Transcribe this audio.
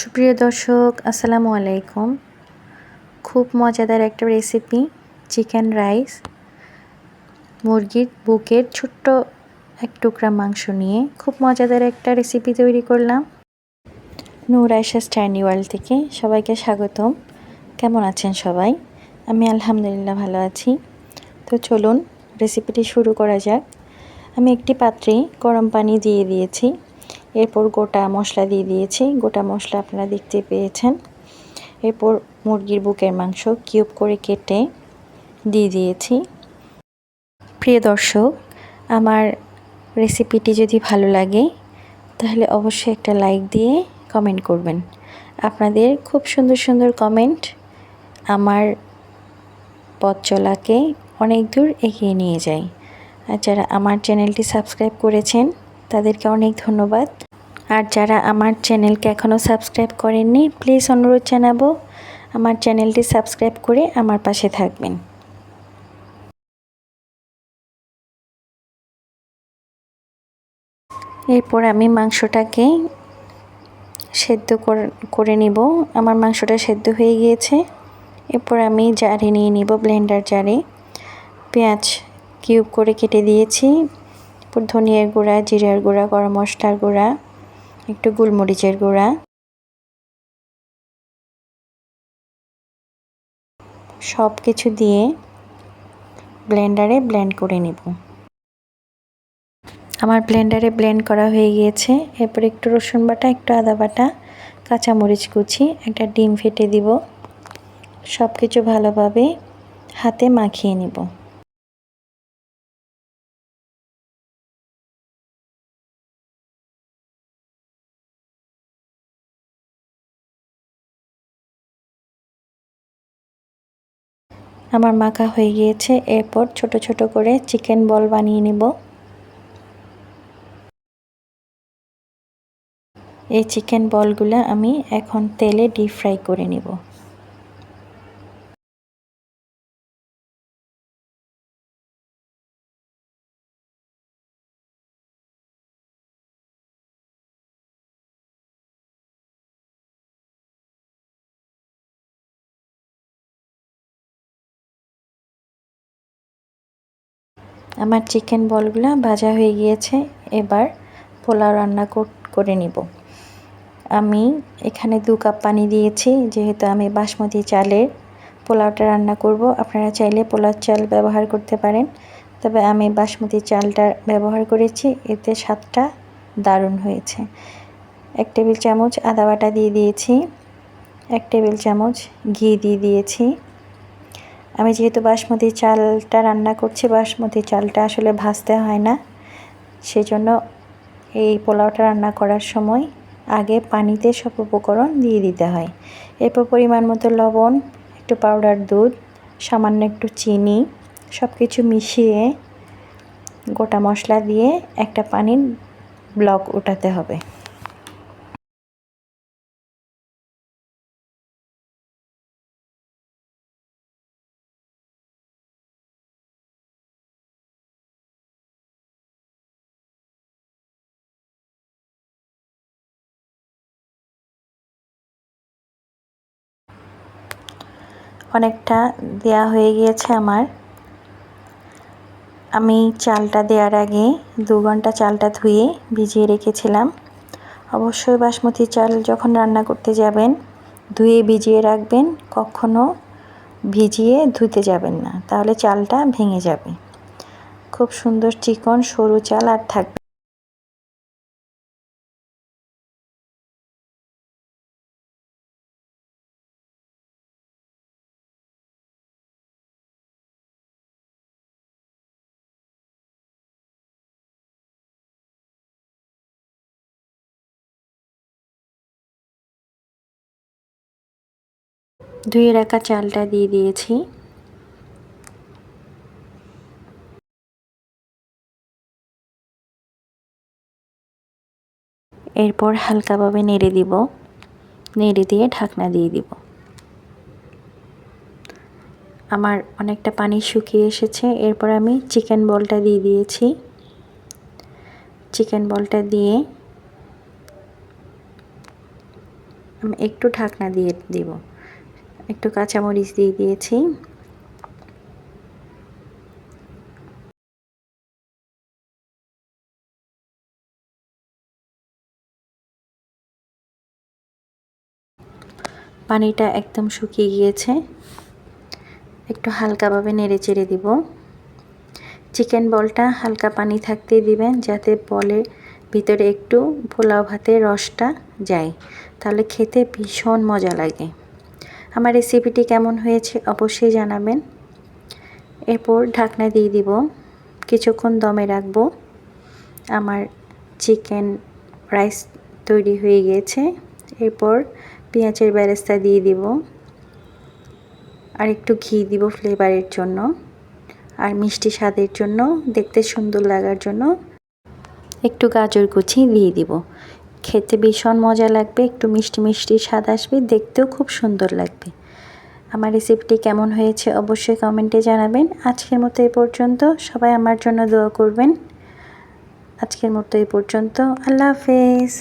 সুপ্রিয় দর্শক, আসসালামু আলাইকুম। খুব মজাদার একটা রেসিপি চিকেন রাইস মুরগির বুকের ছোট্ট এক টুকরা মাংস নিয়ে খুব মজাদার একটা রেসিপি তৈরি করলাম। নূর আয়সা স্ট্যান্ডি ওয়ার্ল্ড থেকে সবাইকে স্বাগতম। কেমন আছেন সবাই? আমি আলহামদুলিল্লাহ ভালো আছি। তো চলুন রেসিপিটি শুরু করা যাক। আমি একটি পাত্রে গরম পানি দিয়ে দিয়েছি। এরপর গোটা মশলা দিয়ে দিয়েছি। গোটা মশলা আপনারা দেখতে পেয়েছেন। এরপর মুরগির বুকের মাংস কিউব করে কেটে দিয়ে দিয়েছি। প্রিয় দর্শক, আমার রেসিপিটি যদি ভালো লাগে, তাহলে অবশ্যই একটা লাইক দিয়ে কমেন্ট করবেন। আপনাদের খুব সুন্দর সুন্দর কমেন্ট আমার পথ চলাকে অনেক দূর এগিয়ে নিয়ে যায়। আর যারা আমার চ্যানেলটি সাবস্ক্রাইব করেছেন, তাদেরকে অনেক ধন্যবাদ। আর যারা আমার চ্যানেলকে এখনও সাবস্ক্রাইব করেননি প্লিজ অনুরোধ জানাব, আমার চ্যানেলটি সাবস্ক্রাইব করে আমার পাশে থাকবেন। এরপর আমি মাংসটাকে সেদ্ধ করে নিব। আমার মাংসটা সেদ্ধ হয়ে গিয়েছে। এরপর আমি জারে নিয়ে নিব ব্লেন্ডার জারে। পেঁয়াজ কিউব করে কেটে দিয়েছি। এরপর ধনিয়ার গুঁড়া, জিরার গুঁড়া, গরম মশলার গুঁড়া। একটু গোলমরিচের গুঁড়া। সব কিছু দিয়ে ব্লেন্ডারে ব্লেন্ড করে নেব। আমার ব্লেন্ডারে ব্লেন্ড করা হয়ে গিয়েছে। এরপর একটু রসুন বাটা, একটু আদা বাটা, কাঁচামরিচ কুচি, একটা ডিম ফেটে দিব। সব কিছু ভালোভাবে হাতে মাখিয়ে নিব। আমার মাখা হয়ে গিয়েছে। এরপর ছোট ছোট করে চিকেন বল বানিয়ে নেব। এই চিকেন বলগুলো আমি এখন তেলে ডিপ ফ্রাই করে নেব। আমার চিকেন বলগুলো ভাজা হয়ে গিয়েছে, এবার পোলাও রান্না করে নিব। আমি এখানে দু কাপ পানি দিয়েছি, যেহেতু আমি বাসমতি চালের পোলাওটা রান্না করব। আপনারা চাইলে পোলাও চাল ব্যবহার করতে পারেন, তবে আমি বাসমতি চালটা ব্যবহার করেছি, এতে স্বাদটা দারুণ হয়েছে। এক টেবিল চামচ আদা বাটা দিয়ে দিয়েছি, এক টেবিল চামচ ঘি দিয়ে দিয়েছি। আমি যেহেতু বাসমতি চালটা রান্না করছি, বাসমতি চালটা আসলে ভাজতে হয় না। সেজন্য এই পোলাওটা রান্না করার সময় আগে পানিতে সব উপকরণ দিয়ে দিতে হয়। এরপর পরিমাণ মতো লবণ, একটু পাউডার দুধ, সামান্য একটু চিনি সব কিছু মিশিয়ে গোটা মশলা দিয়ে একটা পানির ব্লক উঠাতে হবে। অনেকটা দেয়া হয়ে গিয়েছে আমার। আমি চালটা দেওয়ার আগে দু ঘণ্টা চালটা ধুয়ে ভিজিয়ে রেখেছিলাম। অবশ্যই বাসমতি চাল যখন রান্না করতে যাবেন, ধুয়ে ভিজিয়ে রাখবেন, কখনো ভিজিয়ে ধুতে যাবেন না, তাহলে চালটা ভেঙে যাবে। খুব সুন্দর চিকন সরু চাল আর থাকবে। ধুয়ে রাখা চালটা দিয়ে দিয়েছি। এরপর হালকাভাবে নেড়ে দিব। নেড়ে দিয়ে ঢাকনা দিয়ে দিব। আমার অনেকটা পানি শুকিয়ে এসেছে। এরপর আমি চিকেন বলটা দিয়ে দিয়েছি। চিকেন বলটা দিয়ে আমি একটু ঢাকনা দিয়ে দিব। একটু কাঁচামরিচ দিয়ে দিয়েছি। পানিটা একদম শুকিয়ে গিয়েছে। একটু হালকাভাবে নেড়ে চেড়ে দিব। চিকেন বলটা হালকা পানি থাকতে দিবেন, যাতে বলের ভিতরে একটু পোলাও ভাতের রসটা যায়। তাহলে খেতে ভীষণ মজা লাগে। আমার রেসিপিটি কেমন হয়েছে অবশ্যই জানাবেন। এরপর ঢাকনা দিয়ে দিব। কিছুক্ষণ দমে রাখব। আমার চিকেন রাইস তৈরি হয়ে গিয়েছে এরপর পেঁয়াজের ব্যারেস্তা দিয়ে দিব। আর একটু ঘি দিব ফ্লেভারের জন্য। আর মিষ্টি স্বাদের জন্য, দেখতে সুন্দর লাগার জন্য একটু গাজর কুচি দিয়ে দিব। খেতে ভীষণ মজা লাগবে, একটু মিষ্টি মিষ্টি স্বাদ আসবে, দেখতেও খুব সুন্দর লাগবে। আমার রেসিপিটি কেমন হয়েছে অবশ্যই কমেন্টে জানাবেন। আজকের মতো এ পর্যন্ত, সবাই আমার জন্য দোয়া করবেন। আজকের মতো এ পর্যন্ত, আল্লাহ হাফেজ।